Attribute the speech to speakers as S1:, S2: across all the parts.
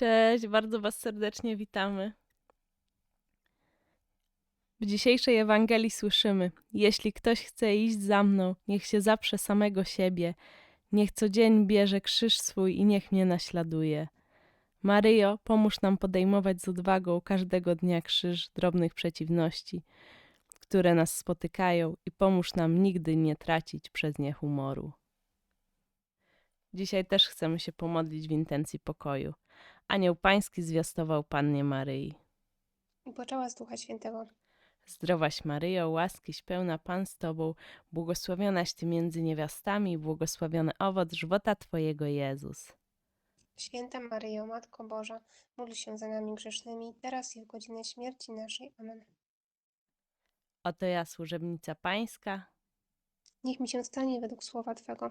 S1: Cześć, bardzo Was serdecznie witamy. W dzisiejszej Ewangelii słyszymy: Jeśli ktoś chce iść za mną, niech się zaprze samego siebie, niech co dzień bierze krzyż swój i niech mnie naśladuje. Maryjo, pomóż nam podejmować z odwagą każdego dnia krzyż drobnych przeciwności, które nas spotykają, i pomóż nam nigdy nie tracić przez nie humoru. Dzisiaj też chcemy się pomodlić w intencji pokoju. Anioł Pański zwiastował Pannie Maryi.
S2: i poczęła z Ducha Świętego.
S1: Zdrowaś Maryjo, łaskiś pełna Pan z Tobą, błogosławionaś Ty między niewiastami błogosławiony owoc żywota Twojego Jezus.
S2: Święta Maryjo, Matko Boża, módl się za nami grzesznymi, teraz i w godzinę śmierci naszej. Amen.
S1: Oto ja, służebnica Pańska,
S2: Niech mi się stanie według słowa Twego.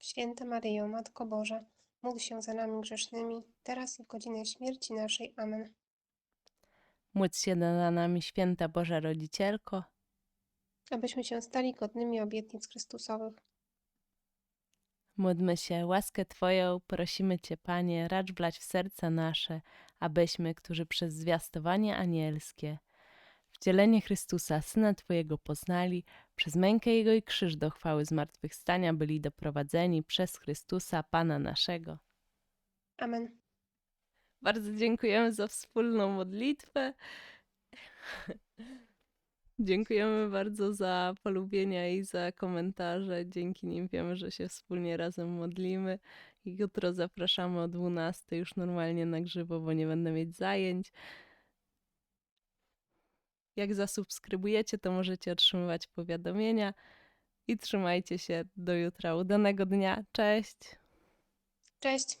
S2: Święta Maryjo, Matko Boża, módl się za nami grzesznymi, teraz i w godzinę śmierci naszej. Amen.
S1: Módl się za nami, święta Boża Rodzicielko,
S2: Abyśmy się stali godnymi obietnic Chrystusowych.
S1: módlmy się, łaskę Twoją prosimy Cię, Panie, racz wlać w serca nasze, abyśmy, którzy przez zwiastowanie anielskie, wcielenie Chrystusa, Syna Twojego poznali, przez mękę Jego i krzyż do chwały zmartwychwstania byli doprowadzeni przez Chrystusa, Pana naszego.
S2: Amen.
S1: Bardzo dziękujemy za wspólną modlitwę. Dziękujemy bardzo za polubienia i za komentarze. Dzięki nim wiemy, że się wspólnie razem modlimy. I jutro zapraszamy o 12 już normalnie na grzywo, bo nie będę mieć zajęć. Jak zasubskrybujecie, to możecie otrzymywać powiadomienia. I trzymajcie się do jutra. Udanego dnia. Cześć!
S2: Cześć.